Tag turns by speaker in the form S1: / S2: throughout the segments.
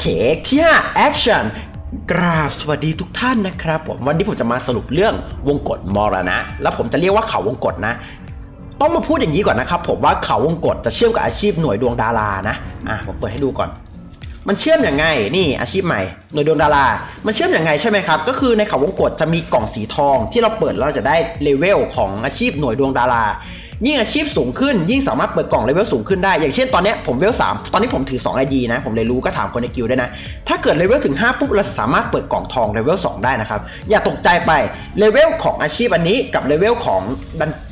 S1: เทคที่5 action กราบสวัสดีทุกท่านนะครับผมวันนี้ผมจะมาสรุปเรื่องวงกฏมรณะ แล้วผมจะเรียกว่าเขาวงกฏนะ ต้องมาพูดอย่างนี้ก่อนนะครับผมว่าเขาวงกฏจะเชื่อมกับอาชีพหน่วยดวงดารานะอะผมเปิดให้ดูก่อน มันเชื่อมอย่างไงนี่อาชีพใหม่หน่วยดวงดารา มันเชื่อมอย่างไงใช่ไหมครับก็คือในเขาวงกฏจะมีกล่องสีทองที่เราเปิดแล้วเราจะได้เลเวลของอาชีพหน่วยดวงดารา ยิ่งอาชีพสูงขึ้น ยิ่งสามารถเปิดกล่องเลเวลสูงขึ้นได้ อย่างเช่นตอนนี้ผมเลเวล3ตอนนี้ผมถือ2 ID นะ ผมเลยรู้ก็ถามคนในกิลด์ด้วยนะ ถ้าเกิดเลเวลถึง 5 ปุ๊บเราสามารถเปิดกล่องทองเลเวล2ได้นะครับ อย่าตกใจไปเลเวลของอาชีพอันนี้กับเลเวลของ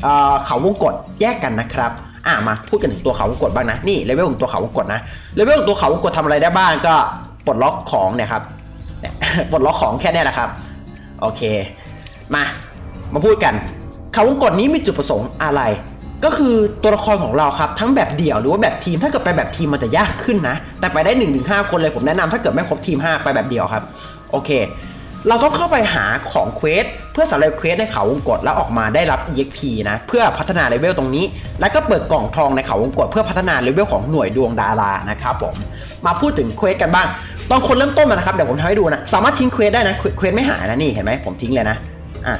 S1: เอ่อเขาวงกฏแยกกันนะครับอะมาพูดกันถึงตัวเขาวงกฏบ้างนะนี่เลเวลของตัวเขาวงกฏนะเลเวลของตัวเขาวงกฏทำอะไรได้บ้างก็ปลดล็อกของเนี่ยครับปลดล็อกของแค่นี้แหละครับโอเค มามาพูดกันเขาวงกฏนี้มีจุดประสงค์อะไร ก็คือตัวละครของเราครับทั้งแบบเดี่ยวหรือว่าแบบทีมถ้าเกิดไปแบบทีมมันจะยากขึ้นนะ แต่ไปได้1นถึงหคนเลยผมแนะนำถ้าเกิดไม่ครบทีม 5 ไปแบบเดี่ยวครับ โอเค เราต้องเข้าไปหาของเควสเพื่อสำเร็จเควสในเขาวงกฏแล้วออกมาได้รับ EXP นะเพื่อพัฒนาเลเวลตรงนี้ แล้วก็เปิดกล่องทองในเขาวงกฏเพื่อพัฒนาเลเวลของหน่วยดวงดารานะครับผมมาพูดถึงเควสกันบ้างตอนคนเริ่มต้นมานะครับเดี๋ยวผมทำให้ดูนะสามารถทิ้งเควสได้นะเควสไม่หายนะนี่เห็นไหมผมทิ้งเลยนะอะ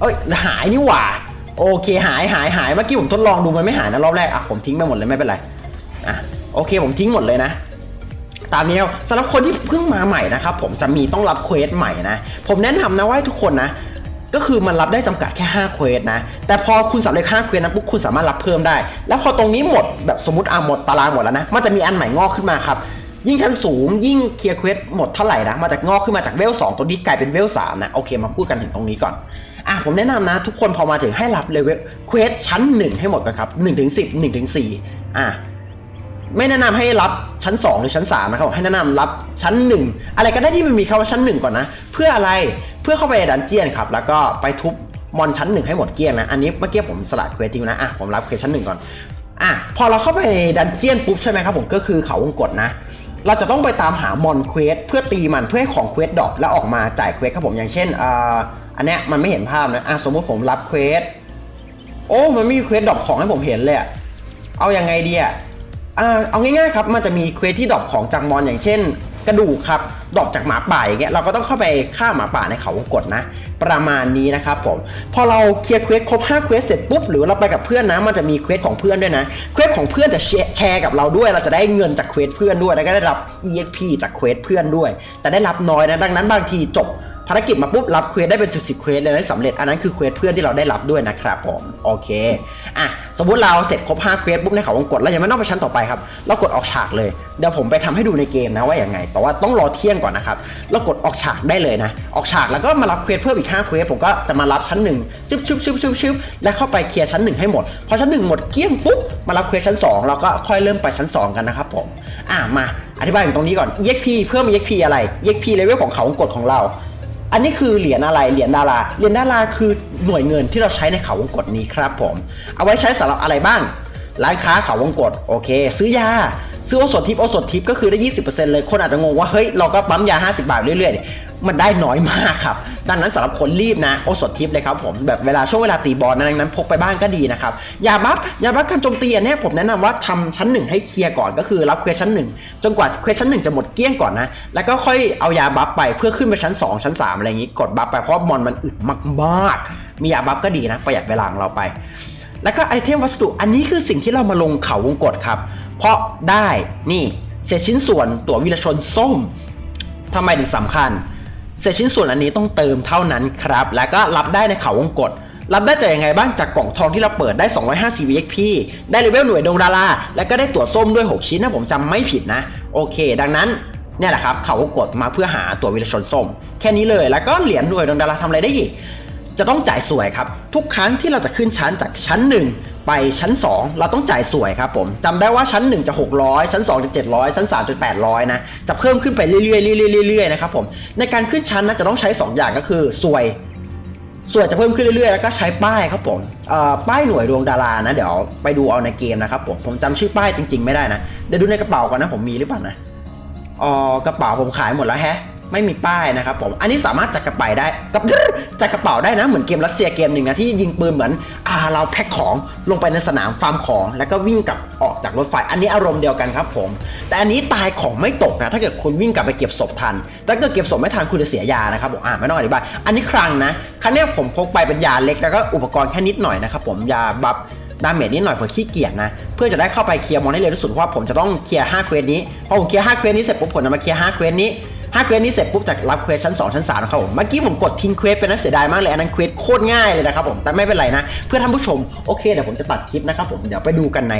S1: เอ้ยหายนี่หว่า โอเคหายหายหายเมื่อกี้ผมทดลองดูมันไม่หายนะรอบแรกอะผมทิ้งไปหมดเลยไม่เป็นไรอะโอเคผมทิ้งหมดเลยนะตามนี้แล้วสำหรับคนที่เพิ่งมาใหม่นะครับผมจะมีต้องรับเควสใหม่นะ ผมแนะนำนะว่าทุกคนนะ ก็คือมันรับได้จำกัดแค่5เควสนะ แต่พอคุณสำเร็จ5เควสนะปุ๊บคุณสามารถรับเพิ่มได้ แล้วพอตรงนี้หมดแบบสมมติอะหมดตารางหมดแล้วนะมันจะมีอันใหม่งอกขึ้นมาครับยิ่งชั้นสูงยิ่งเคลียร์เควสหมดเท่าไหร่นะมาจากงอกขึ้นมาจากเวล2ตัวนี้กลายเป็นเวล3นะโอเคมาพูดกันถึงตรงนี้ก่อน อะผมแนะนำนะ ทุกคนพอมาถึงให้รับเลเวลเควสชั้น 1 ให้หมดก่อนครับ1ถึง10 1ถึง4อะไม่แนะนำให้รับชั้น 2 หรือชั้น3นะครับให้แนะนำรับชั้น 1 อะไรก็ได้ที่มันมีคำว่าชั้น 1 ก่อนนะ เพื่ออะไรเพื่อเข้าไปดันเจียนครับ แล้วก็ไปทุบมอนชั้น 1 ให้หมดเกลี้ยงนะ อันนี้เมื่อกี้ผมสลัดเควสทิ้งนะอะผมรับเควสชั้น 1 ก่อนอะพอเราเข้าไปในดันเจียนปุ๊บใช่ไหมครับผมก็คือเขาวงกฏนะ เราจะต้องไปตามหามอนเควสเพื่อตีมันเพื่อให้ของเควสดรอปแล้วออกมาจ่ายเควสครับผมอย่างเช่นอ่า อันเนี้ยมันไม่เห็นภาพนะอะสมมติผมรับเควสโอ้ มันไม่มีเควสดรอปของให้ผมเห็นเลยเอาอยังไงดีอะอ่าเอาง่ายๆครับ มันจะมีเควสที่ดรอปของจากมอนอย่างเช่น กระดูกครับดรอปจากหมาป่าอย่างเงี้ย เราก็ต้องเข้าไปฆ่าหมาป่าในเขาวงกฏนะ ประมาณนี้นะครับผม พอเราเคลียร์เควสครบ5เควสเสร็จปุ๊บ หรือเราไปกับเพื่อนนะ มันจะมีเควสของเพื่อนด้วยนะ เควสของเพื่อนจะแชร์กับเราด้วย เราจะได้เงินจากเควสเพื่อนด้วย แล้วก็ได้รับ EXP จากเควสเพื่อนด้วย แต่ได้รับน้อยนะ ดังนั้นบางทีจบารกิจมาปุ๊บรับเควสได้เป็นสิบสิบเควสเลยนะสำเร็จอันนั้นคือเควสเพื่อนที่เราได้รับด้วยนะครับผมโอเคอะสมมติเราเสร็จครบ5เควสปุ๊บในเขาวงกดเรายังไม่ต้องไปชั้นต่อไปครับเรากดออกฉากเลยเดี๋ยวผมไปทำให้ดูในเกมนะว่าอย่างไง แต่ว่าต้องรอเที่ยงก่อนนะครับเรากดออกฉากได้เลยนะ ออกฉากแล้วก็มารับเควสเพิ่มอีก5เควสผมก็จะมารับชั้นหนึ่งชึบชึบชึบชึบชึบแล้วเข้าไปเคลียร์ชั้นหนึ่งให้หมดพอชั้นหนึ่งหมดเกลี้ยงปุ๊บมารับเควสชั้นสองเราก็ค่อยเริ่มไปชั้นสองกันนะครับผมอะมาอธิบายถึงตรงนี้ก่อน EXP เพิ่ม EXP อะไร EXP เลเวลของเขาวงกดของเรา อันนี้คือเหรียญอะไร เหรียญดารา เหรียญดาราคือหน่วยเงินที่เราใช้ในเขาวงกฏนี้ครับผม เอาไว้ใช้สำหรับอะไรบ้าง ร้านค้าเขาวงกฏโอเค ซื้อยา ซื้อโอสถทิปโอสถทิปก็คือได้ 20%เลย คนอาจจะงงว่าเฮ้ยเราก็ปั๊มยา 50 บาทเรื่อยๆเนี่ย มันได้น้อยมากครับ ดังนั้นสำหรับคนรีบนะโอสถทิปเลยครับผมแบบเวลาช่วงเวลาตีบอลนะดังนั้นพกไปบ้างก็ดีนะครับยาบัฟยาบัฟการโจมตีเนี้ยผมแนะนำว่าทำชั้นหนึ่งให้เคลียร์ก่อนก็คือรับเควสชั้นหนึ่งจนกว่าเควสชั้นหนึ่งจะหมดเกลี้ยงก่อนนะแล้วก็ค่อยเอายาบัฟไปเพื่อขึ้นไปชั้น 2 ชั้น 3 อะไรอย่างงี้กดบัฟไปเพราะมอนมันอึดมากๆ มียาบัฟก็ดีนะประหยัดเวลาของเราไป แล้วก็ไอเทมวัสดุอันนี้คือสิ่งที่เรามาลงเขาวงกฏครับ เพราะได้นี่เศษชิ้นส่วนตัววีรชนส้มทำไมถึงสำคัญ เศษชิ้นส่วนอันนี้ต้องเติมเท่านั้นครับ แล้วก็รับได้ในเขาวงกฏรับได้จากยังไงบ้างจากกล่องทองที่เราเปิดได้ 250 VXP ได้เลเวลหน่วยดวงดาราและก็ได้ตั๋วส้มด้วย 6 ชิ้นนะผมจำไม่ผิดนะ โอเค ดังนั้นเนี่ยแหละครับเขาวงกดมาเพื่อหาตั๋ววิรชนส้ม แค่นี้เลยแล้วก็เหรียญหน่วยดวงดาราทำอะไรได้อีก จะต้องจ่ายสวยครับ ทุกครั้งที่เราจะขึ้นชั้นจากชั้น 1 ไปชั้น 2 เราต้องจ่ายสวยครับผมจำได้ว่าชั้น 1 จะ 600 ชั้น 2 จะ 700 ชั้น 3 จะ 800 นะ จะเพิ่มขึ้นไปเรื่อยๆเรื่อยๆเรื่อยๆนะครับผมในการขึ้นชั้นนะจะต้องใช้ 2 อย่างก็คือสวยส่วนจะเพิ่มขึ้นเรื่อยๆ แล้วก็ใช้ป้ายครับผมป้ายหน่วยดวงดารานะ เดี๋ยวไปดูเอาในเกมนะครับผมผมจำชื่อป้ายจริง ๆ ไม่ได้นะ เดี๋ยวดูในกระเป๋าก่อนนะผมมีหรือเปล่านะอ๋อกระเป๋าผมขายหมดแล้วแฮะ ไม่มีป้ายนะครับผม อันนี้สามารถจัดกระเป๋าได้กับจัดกระเป๋าได้นะ เหมือนเกมรัสเซียเกมหนึ่งนะที่ยิงปืนเหมือนอ่าเราแพ็คของลงไปในสนามฟาร์มของ แล้วก็วิ่งกลับออกจากรถไฟ อันนี้อารมณ์เดียวกันครับผม แต่อันนี้ตายของไม่ตกนะ ถ้าเกิดคุณวิ่งกลับไปเก็บศพทันแต่ถ้าเกิดเก็บศพไม่ทันคุณจะเสียยานะครับผมอ่าไม่ต้องอธิบาย อันนี้ครั้งนะ ครั้งนี้ผมพกไปเป็นยาเล็กแล้วก็อุปกรณ์แค่นิดหน่อยนะครับผมยาบัฟดาเมจนิดหน่อยเพื่อขี้เกียจนะ เพื่อจะได้เข้าไปเคลียร์มอนให้เร็วที่สุดเพราะผมจะต้องเคลียร์5เควสนี้พอผมเคลียร์5เควสนี้เสร็จปุ๊บผมจะมาเคลียร์5เควสนี้ ห้าเควสนี้เสร็จปุ๊บจากรับเควสชั้น2ชั้น3นะครับผมเมื่อกี้ผมกดทิ้งเควสไปนะเสียดายมากเลยอันนั้นเควสโคตรง่ายเลยนะครับผมแต่ไม่เป็นไรนะ เพื่อท่านผู้ชมโอเคเดี๋ยวผมจะตัดคลิปนะครับผมเดี๋ยวไปดูกันใน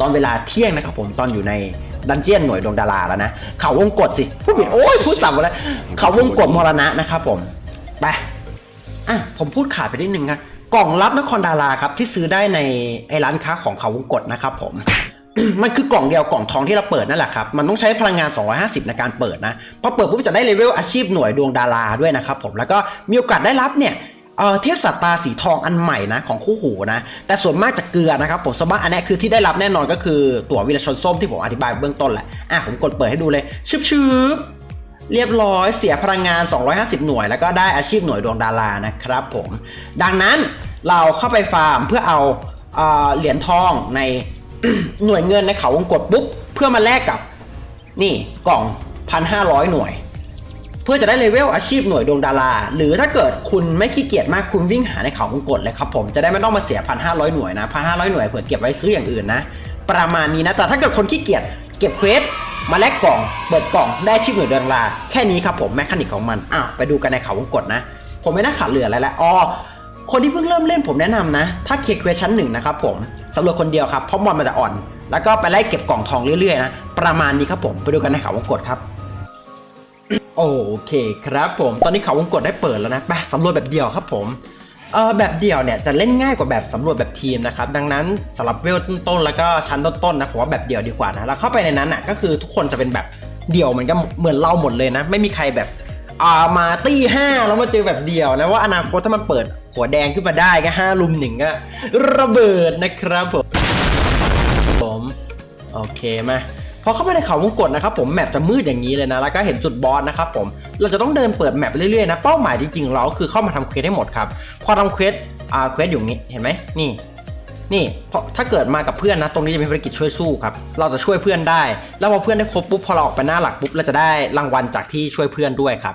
S1: ตอนเวลาเที่ยงนะครับผมตอนอยู่ในดันเจียนหน่วยดวงดาราแล้วนะเขาวงกดสิพูดผิดโอ้ยพูดสับหมดแล้วเขาวงกดมรณะนะครับผมไปอะผมพูดขาดไปนิดนึงครับกล่องรับนครดาราครับที่ซื้อได้ในไอ้ร้านค้าของเขาวงกดนะครับผม มันคือกล่องเดียวกล่องทองที่เราเปิดนั่นแหละครับ มันต้องใช้พลังงาน 250 ในการเปิดนะพอเปิดปุ๊บจะได้เลเวลอาชีพหน่วยดวงดาราด้วยนะครับผมแล้วก็มีโอกาสได้รับเนี่ยเอ่อเทพสัตตาสีทองอันใหม่นะของคู่หูนะ แต่ส่วนมากจะเกลือนะครับผมสมมติอันนี้คือที่ได้รับแน่นอนก็คือตั๋ววีรชนส้มที่ผมอธิบายเบื้องต้นแหละอะผมกดเปิดให้ดูเลยชึบชึบเรียบร้อยเสียพลังงาน 250 หน่วย แล้วก็ได้อาชีพหน่วยดวงดารานะครับผม ดังนั้นเราเข้าไปฟาร์มเพื่อเอาเอ่อเหรียญทองใน หน่วยเงินในเขาวงกดปุ๊บเพื่อมาแลกกับ นี่กล่อง1,500หน่วย เพื่อจะได้เลเวลอาชีพหน่วยดวงดารา หรือถ้าเกิดคุณไม่ขี้เกียจมากคุณวิ่งหาในเขาวงกดเลยครับผมจะได้ไม่ต้องมาเสีย1,500หน่วยนะ1,500หน่วยเผื่อเก็บไว้ซื้ออย่างอื่นนะ ประมาณนี้นะแต่ถ้าเกิดคนขี้เกียจเก็บเควสมาแลกกล่อง เปิดกล่องได้ชีพหน่วยดวงดาราแค่นี้ครับผมแมคานิกของมันอ้าวไปดูกันในเขาวงกดนะ ผมไม่น่าขาดเหลืออะไรแล้วอ๋อ คนที่เพิ่งเริ่มเล่นผมแนะนำนะ ถ้าเคลียร์เควชั้นหนึ่งนะครับผมสำรวจคนเดียวครับเพราะมอนมันจะอ่อน แล้วก็ไปไล่เก็บกล่องทองเรื่อยๆนะ ประมาณนี้ครับผมไปดูกันในเขาวงกดครับ โอเคครับผมตอนนี้เขาวงกดได้เปิดแล้วนะไปสำรวจแบบเดียวครับผมเออแบบเดียวเนี่ยจะเล่นง่ายกว่าแบบสำรวจแบบทีมนะครับดังนั้นสำหรับเวลต้นๆแล้วก็ชั้นต้นๆนะผมว่าแบบเดียวดีกว่านะแล้วเข้าไปในนั้นอะก็คือทุกคนจะเป็นแบบเดี่ยวเหมือนกันเหมือนเราหมดเลยนะ ไม่มีใครแบบอ่ามาตี้ห้าแล้วมาเจอแบบเดียวนะว่าอนาคตถ้ามันเปิด หัวแดงขึ้นมาได้ก็ห้าลุมหนึ่งก็ระเบิดนะครับผมผมโอเคมาพอเข้าไปในเขาวงกดนะครับผมแมปจะมืดอย่างนี้เลยนะแล้วก็เห็นจุดบอสนะครับผมเราจะต้องเดินเปิดแมปเรื่อยๆนะเป้าหมายจริงๆเราคือเข้ามาทำเควสให้หมดครับพอทำเควสอ่าเควสอยู่นี้เห็นไหมนี่นี่เพราะถ้าเกิดมากับเพื่อนนะ ตรงนี้จะเป็นภารกิจช่วยสู้ครับ เราจะช่วยเพื่อนได้ แล้วพอเพื่อนได้ครบปุ๊บพอเราออกไปหน้าหลักปุ๊บเราจะได้รางวัลจากที่ช่วยเพื่อนด้วยครับ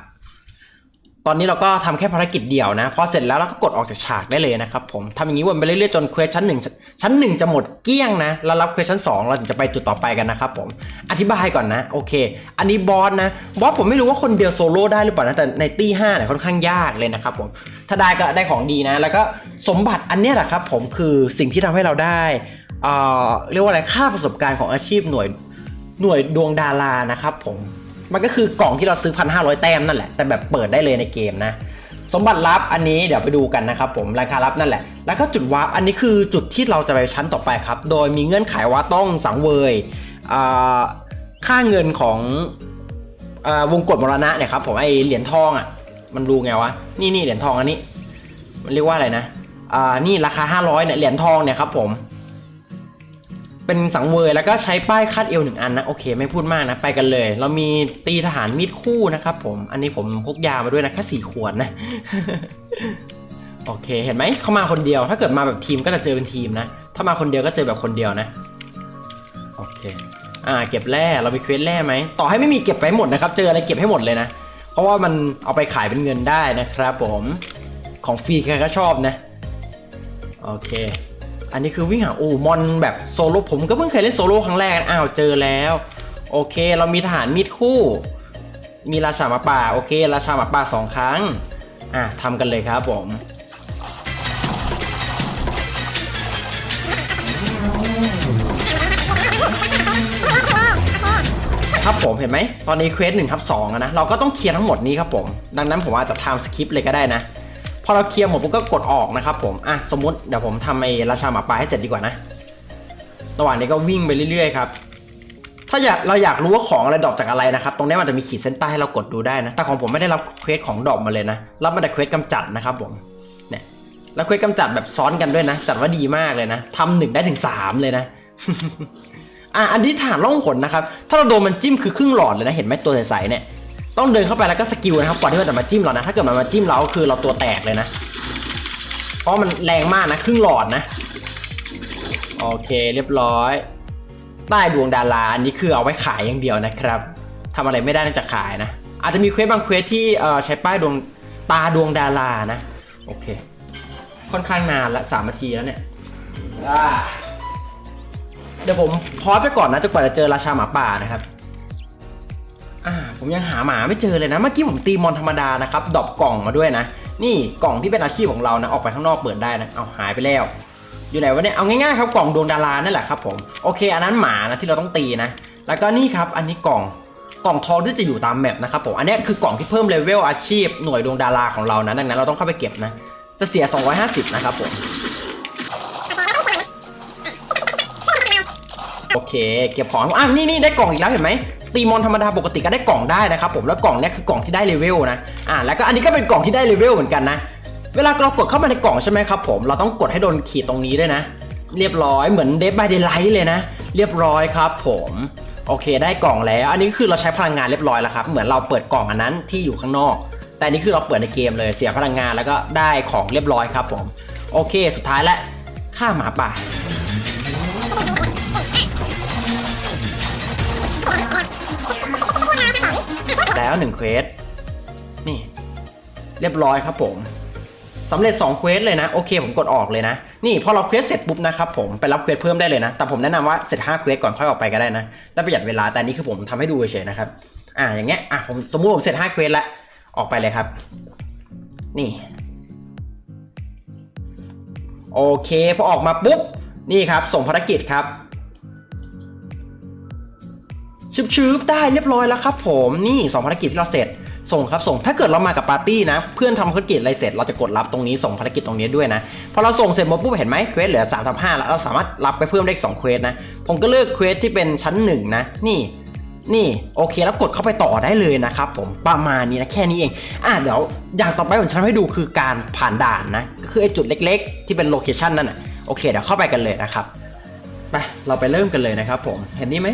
S1: อนนี้เราก็ทำแค่ภารกิจเดียวนะ พอเสร็จแล้วเราก็กดออกจากฉากได้เลยนะครับผมทำอย่างนี้วนไปเรื่อยๆจนเควสชั้นหนึ่งชั้นหนึ่งจะหมดเกลี้ยงนะ แล้วรับเควสชั้นสองเราจะไปจุดต่อไปกันนะครับผม อธิบายก่อนนะ โอเค อันนี้บอสนะ บอสผมไม่รู้ว่าคนเดียวโซโล่ได้หรือเปล่านะ แต่ในตี้ห้าเนี่ยค่อนข้างยากเลยนะครับผม ถ้าได้ก็ได้ของดีนะ แล้วก็สมบัติอันนี้แหละครับผมคือสิ่งที่ทำให้เราได้เอ่อเรียกว่าอะไรค่าประสบการณ์ของอาชีพหน่วยหน่วยดวงดารานะครับผม มันก็คือกล่องที่เราซื้อพันห้าร้อยแต้มนั่นแหละ แต่แบบเปิดได้เลยในเกมนะ สมบัติลับอันนี้เดี๋ยวไปดูกันนะครับผมราคาลับนั่นแหละ แล้วก็จุดวาร์ปอันนี้คือจุดที่เราจะไปชั้นต่อไปครับ โดยมีเงื่อนไขว่าต้องสังเวยค่าเงินของอวงกฎมรณะเนี่ยครับผมไอเหรียญทองอะมันดูไงวะนี่นี่เหรียญทองอันนี้ มันเรียกว่าอะไรนะอ่านี่ราคา 500เนี่ยเหรียญทองเนี่ยครับผม เป็นสังเวยแล้วก็ใช้ป้ายคาดเอวหนึ่งอันนะโอเค ไม่พูดมากนะไปกันเลย เรามีตีทหารมีดคู่นะครับผมอันนี้ผมพกยามาด้วยนะแค่สี่ขวดนะโอเคเห็นไหมเขามาคนเดียว ถ้าเกิดมาแบบทีมก็จะเจอเป็นทีมนะ ถ้ามาคนเดียวก็เจอแบบคนเดียวนะโอเคอ่าเก็บแร่เรามีเควสแร่ไหมต่อให้ไม่มีเก็บไปหมดนะครับ เจออะไรเก็บให้หมดเลยนะ เพราะว่ามันเอาไปขายเป็นเงินได้นะครับผมของฟรีใครก็ชอบนะโอเค อันนี้คือวิ่งหาโอ้มอนแบบโซโล่ผมก็เพิ่งเคยเล่นโซโล่ครั้งแรกอ้าวเจอแล้ว โอเค เรามีทหารมีดคู่ มีราชาหมาป่าโอเค ราชาหมาป่าสองครั้งอะทำกันเลยครับผมครับผมเห็นไหมตอนนี้เควสหนึ่งทับสองนะเราก็ต้องเคลียร์ทั้งหมดนี้ครับผม ดังนั้นผมอาจจะทำสคริปต์เลยก็ได้นะ อเราเคลียร์หมดปุ๊บก็กดออกนะครับผมอะสมมติเดี๋ยวผมทำไอ้ราชาหมาป่าให้เสร็จดีกว่านะระหว่างนี้ก็วิ่งไปเรื่อยๆครับถ้าอยากเราอยากรู้ว่าของอะไรดรอปจากอะไรนะครับ ตรงนี้มันจะมีขีดเส้นใต้ให้เรากดดูได้นะ แต่ของผมไม่ได้รับเควสของดรอปมาเลยนะ รับมาแต่เควสกำจัดนะครับผม เนี่ย แล้วเควสกำจัดแบบซ้อนกันด้วยนะ จัดว่าดีมากเลยนะทำหนึ่งได้ถึงสามเลยนะ อะ อันนี้ฐานล่องหนนะครับ ถ้าเราโดนมันจิ้มคือครึ่งหลอดเลยนะ เห็นไหมตัวใสๆเนี่ย ต้องเดินเข้าไปแล้วก็สกิลนะครับก่อนที่มันจะมาจิ้มเรานะ ถ้าเกิดมันมาจิ้มเราก็คือเราตัวแตกเลยนะ เพราะมันแรงมากนะ ครึ่งหลอดนะ โอเคเรียบร้อย ใต้ดวงดาราอันนี้คือเอาไว้ขายอย่างเดียวนะครับทำอะไรไม่ได้นอกจากขายนะ อาจจะมีเควสบางเควสที่เออใช้ป้ายดวงตาดวงดารานะ โอเค ค่อนข้างนานละสามนาทีแล้วเนี่ยเดี๋ยวผมพอสไปก่อนนะจนกว่าจะเจอราชาหมาป่านะครับ อ่าผมยังหาหมาไม่เจอเลยนะ เมื่อกี้ผมตีมอนธรรมดานะครับดอปกล่องมาด้วยนะ นี่กล่องที่เป็นอาชีพของเรานะออกไปข้างนอกเปิดได้นะเอาหายไปแล้ว อยู่ไหนวะเนี่ยเอาง่ายๆครับกล่องดวงดารานั่นแหละครับผมโอเค อันนั้นหมานะที่เราต้องตีนะ แล้วก็นี่ครับอันนี้กล่องกล่องทองที่จะอยู่ตามแมปนะครับผมอันนี้คือกล่องที่เพิ่มเลเวลอาชีพหน่วยดวงดาราของเรานะดังนั้นเราต้องเข้าไปเก็บนะจะเสีย 250 นะครับผมโอเค เก็บของอะนี่นี่ได้กล่องอีกแล้วเห็นไหม ตีมอนธรรมดาปกติก็ได้กล่องได้นะครับผมแล้วกล่องเนี้ยคือกล่องที่ได้เลเวลนะอะแล้วก็อันนี้ก็เป็นกล่องที่ได้เลเวลเหมือนกันนะเวลาเรากดเข้ามาในกล่องใช่ไหมครับผมเราต้องกดให้โดนขีดตรงนี้ด้วยนะ เรียบร้อยเหมือนเด d บายเด y ไลท์เลยนะ เรียบร้อยครับผมโอเค ได้กล่องแล้ว อันนี้คือเราใช้พลังงานเรียบร้อยแล้วครับเหมือนเราเปิดกล่องอันนั้นที่อยู่ข้างนอก แต่อันนี้คือเราเปิดในเกมเลยเสียพลังงานแล้วก็ได้ของเรียบร้อยครับผม โอเค สุดท้ายและฆ่าหมาป่า แล้วหนึ่งเควสนี่ เรียบร้อยครับผมสำเร็จ2เควสเลยนะ โอเคผมกดออกเลยนะ นี่พอเราเควสเสร็จปุ๊บนะครับผมไปรับเควสเพิ่มได้เลยนะ แต่ผมแนะนำว่าเสร็จ5เควสก่อนค่อยออกไปก็ได้นะได้ประหยัดเวลาแต่นี้คือผมทำให้ดูเฉยๆนะครับ อ่าอย่างเงี้ยอะผมสมมุติผมเสร็จ5เควสแล้วออกไปเลยครับ นี่โอเคพอออกมาปุ๊บนี่ครับส่งภารกิจครับ ชืบๆได้เรียบร้อยแล้วครับผมนี่สองภารกิจที่เราเสร็จส่งครับส่งถ้าเกิดเรามากับปาร์ตี้นะ เพื่อนทำภารกิจอะไรเสร็จเราจะกดรับตรงนี้ส่งภารกิจตรงนี้ด้วยนะพอเราส่งเสร็จหมดปุ๊บเห็นไหมเควสเหลือ3ามทับห้าแล้วเราสามารถรับไปเพิ่มได้อีกสองเควสนะ ผมก็เลือกเควสที่เป็นชั้นหนึ่งนะนี่นี่โอเคแล้วกดเข้าไปต่อได้เลยนะครับผมประมาณนี้นะแค่นี้เองอะเดี๋ยวอย่างต่อไปผมจะทำให้ดูคือการผ่านด่านนะคือไอ้จุดเล็ก ๆ ที่เป็นโลเคชันนั่นนะโอเคเดี๋ยวเข้าไปกันเลยนะครับไปเราไปเริ่มกันเลยนะครับผมเห็นนี่ไหม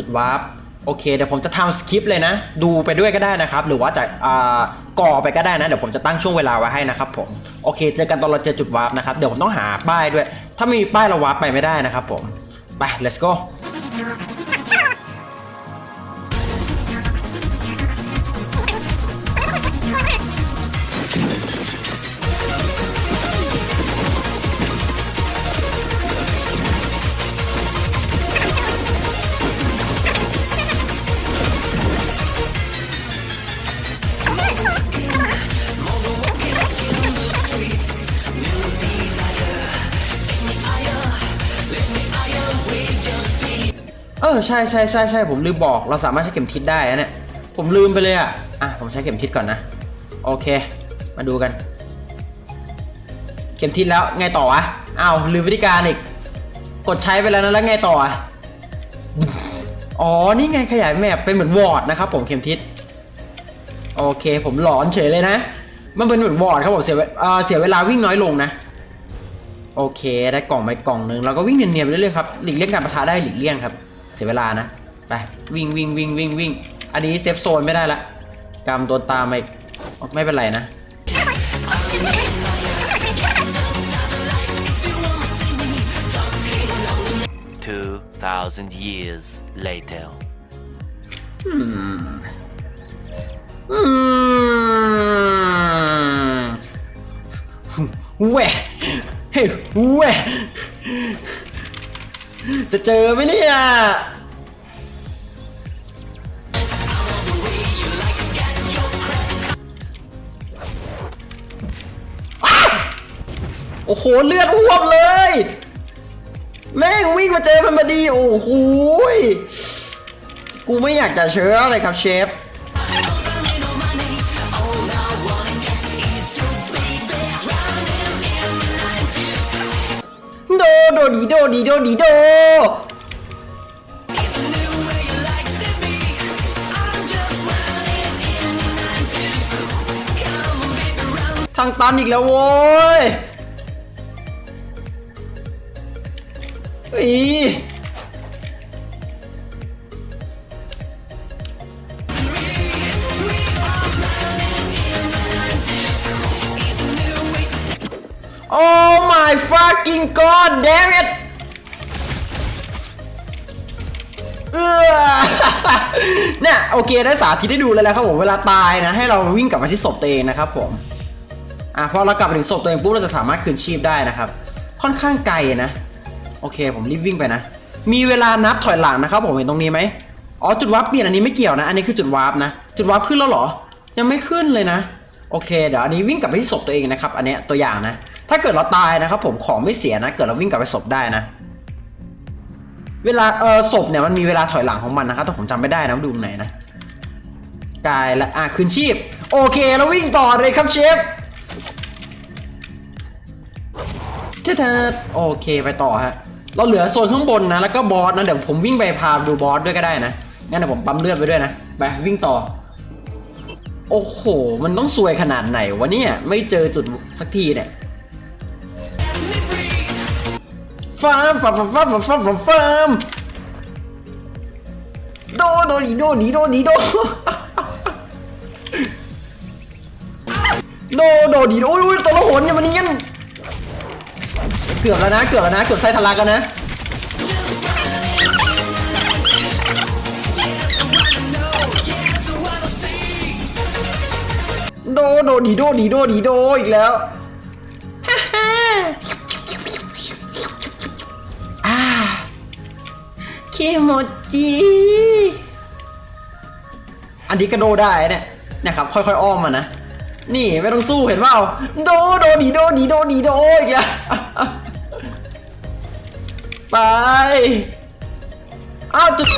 S1: จุดวาร์ปโอเคเดี๋ยวผมจะทำสคริปต์เลยนะ ดูไปด้วยก็ได้นะครับ หรือว่าจะอ่าก่อไปก็ได้นะ เดี๋ยวผมจะตั้งช่วงเวลาไว้ให้นะครับผมโอเค เจอกันตอนเราเจอจุดวาร์ปนะครับ เดี๋ยวผมต้องหาป้ายด้วย ถ้าไม่มีป้ายเราวาร์ปไปไม่ได้นะครับผม ไป let's go ใช่ใช่ใช่ใช่ผมลืมบอกเราสามารถใช้เข็มทิศได้นะเนี่ยผมลืมไปเลยอะอะผมใช้เข็มทิศก่อนนะ โอเค มาดูกัน เข็มทิศแล้วไงต่อวะอ้าวลืมวิธีการอีก กดใช้ไปแล้วนะแล้วไงต่ออะอ๋อนี่ไงขยายแมปเป็นเหมือนวอร์ดนะครับผมเข็มทิศโอเค ผมหลอนเฉยเลยนะ มันเป็นเหมือนวอร์ดครับผมเสียเวเอ่อเสียเวลาวิ่งน้อยลงนะ โอเค ได้กล่องไปกล่องหนึ่งเราก็วิ่งเนียนๆไปเรื่อยๆครับหลีกเลี่ยงการประทะได้หลีกเลี่ยงครับ สียเวลานะ ไป วิ่งวิ่งวิ่งวิ่งวิ่งอันนี้เซฟโซนไม่ได้ละกำตัวตามไปไม่เป็นไรนะ
S2: 2,000 years later.
S1: อืมแหวะเฮ้ยแหวะ จะเจอไหมเนี่ยอ้าวโอ้โห เลือดอ้วบเลย แม่งวิ่งมาเจอมันมาดี โอ้โหยกูไม่อยากจะเชื่อเลยครับเชฟ โดโดดีโดดีโดดีโดทางตันอีกแล้วโว้ยอีโอ้ my fucking god damn it เนี่ยโอเคได้สาธิตให้ดูเลยแล้วครับผมเวลาตายนะ ให้เราวิ่งกลับมาที่ศพตัวเองนะครับผมอะพอเรากลับมาถึงศพตัวเองปุ๊บเราจะสามารถคืนชีพได้นะครับ ค่อนข้างไกลนะโอเค ผมรีบวิ่งไปนะ มีเวลานับถอยหลังนะครับผมเห็นตรงนี้ไหมอ๋อจุดวาร์ปเปลี่ยนอันนี้ไม่เกี่ยวนะ อันนี้คือจุดวาร์ปนะ จุดวาร์ปขึ้นแล้วเหรอ ยังไม่ขึ้นเลยนะ โอเค เดี๋ยวอันนี้วิ่งกลับไปที่ศพตัวเองนะครับ อันเนี้ยตัวอย่างนะ ถ้าเกิดเราตายนะครับผมของไม่เสียนะ เกิดเราวิ่งกลับไปศพได้นะ เวลาเออศพเนี่ยมันมีเวลาถอยหลังของมันนะครับแต่ผมจำไม่ได้นะดูไหนนะกายละอะคืนชีพ โอเคแล้ววิ่งต่อเลยครับเชฟเธอโอเคไปต่อฮะเราเหลือโซนข้างบนนะ แล้วก็บอสนะ เดี๋ยวผมวิ่งไปพาดูบอสด้วยก็ได้นะ งั้นเดี๋ยวผมปั๊มเลือดไปด้วยนะ ไปวิ่งต่อ โอ้โห มันต้องซวยขนาดไหนวะเนี่ย ไม่เจอจุดสักทีเนี่ย ฟาร์มฟาร์มฟาร์มฟาร์มฟาร์มฟาร์มโดโดดีโดดีโดดีโดโดโดดีโดอุ้ยตัวละหนอย่ามาเนียนเกือบแล้วนะเกือบแล้วนะเกือบไส้ทะลักกันนะโดโดดีโดดีโดดีโดอีกแล้ว เคโมจิอันนี้กระโดดได้เนี่ยนะครับ ค่อยๆอ้อมมานะ นี่ไม่ต้องสู้เห็นเปล่าโดโดดีโดดีโดดีโดอีกแล้วไปอ้าวจุด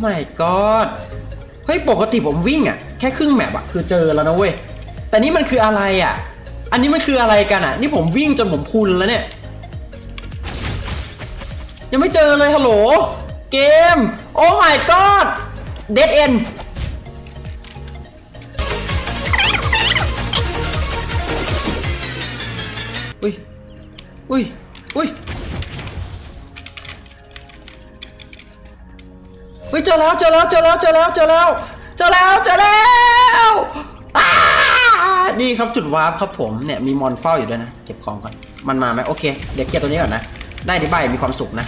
S1: ไม่กอดเฮ้ย ปกติผมวิ่งอะแค่ครึ่งแมปอะคือเจอแล้วนะเว้ย แต่นี่มันคืออะไรอะ อันนี้มันคืออะไรกันอะ นี่ผมวิ่งจนผมพุนแล้วเนี่ย ยังไม่เจอเลยฮัลโหล เกม โอ้ my god dead end อุ้ย อุ้ย อุ้ยเฮ้ยเจอแล้วเจอแล้วเจอแล้วเจอแล้วเจอแล้วเจอแล้วเจอแล้ว นี่ครับจุดวาร์ปครับผมเนี่ยมีมอนเฝ้าอยู่ด้วยนะเก็บของก่อนมันมาไหมโอเค เดี๋ยวเคลียร์ตัวนี้ก่อนนะ ได้อธิบายมีความสุขนะ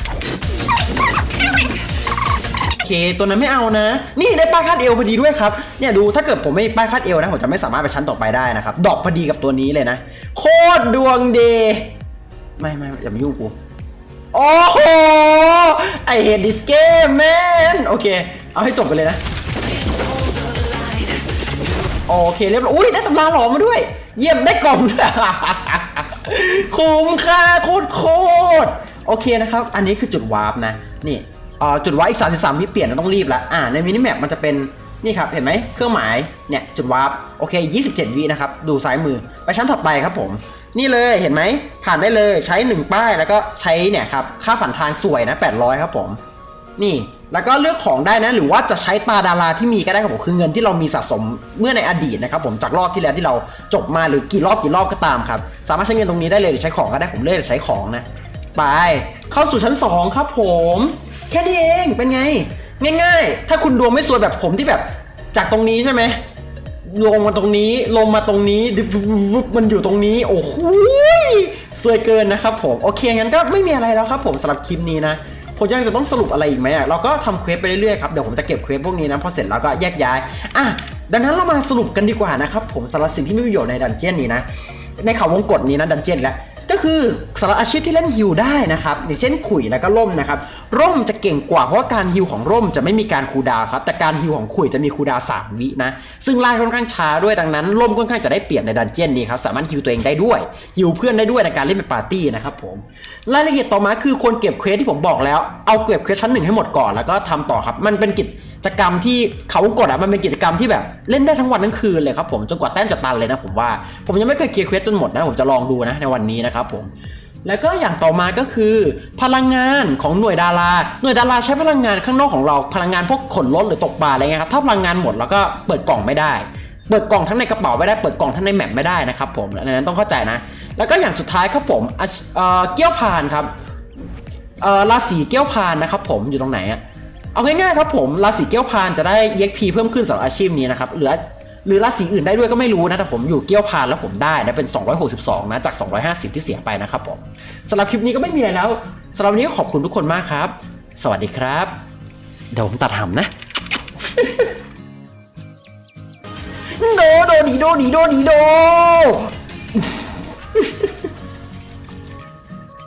S1: โอเคตัวนั้นไม่เอานะ นี่ได้ป้ายคาดเอวพอดีด้วยครับเนี่ยดูถ้าเกิดผมไม่ป้ายคาดเอวนะผมจะไม่สามารถไปชั้นต่อไปได้นะครับดอกพอดีกับตัวนี้เลยนะ โคตรดวงเดไม่ไม่อย่ามายุ่งกูโอ้โหไอเฮดดิสเกมแมนโอเค เอาให้จบไปเลยนะ โอเคเรียบร้อยอุ้ยได้ตำราหลอมมาด้วย เยี่ยมได้กล่องคุ้มค่าโคตรโคตรโอเคนะครับ อันนี้คือจุดวาร์ปนะ นี่อ่าจุดวาร์ปอีก 33วิเปลี่ยนเราต้องรีบล้วอ่า ในมินิแมปมันจะเป็น นี่ครับ เห็นไหม เครื่องหมาย เนี่ย จุดวาร์ป โอเค 27 วินะครับ ดูซ้ายมือ ไปชั้นถัดไปครับผม นี่เลย เห็นไหม ผ่านได้เลย ใช้ 1 ป้าย แล้วก็ใช้เนี่ยครับ ค่าผ่านทางสวยนะ 800 ครับผม นี่ แล้วก็เลือกของได้นะหรือว่าจะใช้ตาดาราที่มีก็ได้ครับผมคือเงินที่เรามีสะสมเมื่อในอดีตนะครับผมจากรอบที่แล้วที่เราจบมาหรือกี่รอบกี่รอบก็ตามครับ สามารถใช้เงินตรงนี้ได้เลยหรือใช้ของก็ได้ผมเลือกใช้ของนะไปเข้าสู่ชั้น 2 ครับผม แค่นี้เองเป็นไง ง่ายๆ ถ้าคุณดวงไม่สวยแบบผมที่แบบจากตรงนี้ใช่ไหมลงมาตรงนี้ลงมาตรงนี้มันอยู่ตรงนี้ โอ้โหสวยเกินนะครับผมโอเคงั้นก็ไม่มีอะไรแล้วครับผมสำหรับคลิปนี้นะ ผมยังจะต้องสรุปอะไรอีกไหมอะเราก็ทำเควสไปเรื่อยๆครับเดี๋ยวผมจะเก็บเควสพวกนี้นะพอเสร็จแล้วก็แยกย้ายอะดังนั้นเรามาสรุปกันดีกว่านะครับผมสำหรับสิ่งที่ไม่มีประโยชน์ในดันเจี้ยนนี้นะในเขาวงกฏนี้นะดันเจี้ยนแล้วก็คือสำหรับอาชีพที่เล่นฮิวได้นะครับอย่างเช่นขุยแล้วก็ล่มนะครับ ร่มจะเก่งกว่าเพราะการฮิวของร่มจะไม่มีการคูดาวครับแต่การฮิวของขุยจะมีคูดาวสามวินะซึ่งไล่ค่อนข้างช้าด้วยดังนั้นร่มค่อนข้างจะได้เปรียบในดันเจียนนี้ครับสามารถฮิวตัวเองได้ด้วยฮิวเพื่อนได้ด้วยในการเล่นเป็นปาร์ตี้นะครับผมรายละเอียดต่อมาคือควรเก็บเควสที่ผมบอกแล้วเอาเก็บเควสชั้นหนึ่งให้หมดก่อนแล้วก็ทำต่อครับมันเป็นกิจกรรมที่เขากดอะมันเป็นกิจกรรมที่แบบเล่นได้ทั้งวันทั้งคืนเลยครับผมจนกว่าแต้มจะตันเลยนะผมว่า ผมยังไม่เคยเคลียร์เควสจนหมดนะผมจะลองดูนะในวันนี้นะครับผม แล้วก็อย่างต่อมาก็คือ พลังงานของหน่วยดารา หน่วยดาราใช้พลังงานข้างนอกของเรา พลังงานพวกขนรถหรือตกปลาอะไรเงี้ยครับถ้าพลังงานหมดแล้วก็เปิดกล่องไม่ได้ เปิดกล่องทั้งในกระเป๋าไม่ได้เปิดกล่องทั้งในแมปไม่ได้นะครับผมอันนั้นต้องเข้าใจนะ แล้วก็อย่างสุดท้ายครับผมเเกี้ยวพานครับราศีเกี้ยวพานนะครับผมอยู่ตรงไหนอะเอาง่ายๆครับผมราศีเกี้ยวพานจะได้ EXP เพิ่มขึ้นสำหรับอาชีพนี้นะครับเหลือ หรือราศีอื่นได้ด้วยก็ไม่รู้นะแต่ผมอยู่เกี้ยวพานแล้วผมได้นะเป็น 262 นะจาก 250 ที่เสียไปนะครับผมสำหรับคลิปนี้ก็ไม่มีอะไรแล้วสำหรับวันนี้ก็ขอบคุณทุกคนมากครับ สวัสดีครับ เดี๋ยวผมตัดหำนะโดโดดีโดดีโดดีโด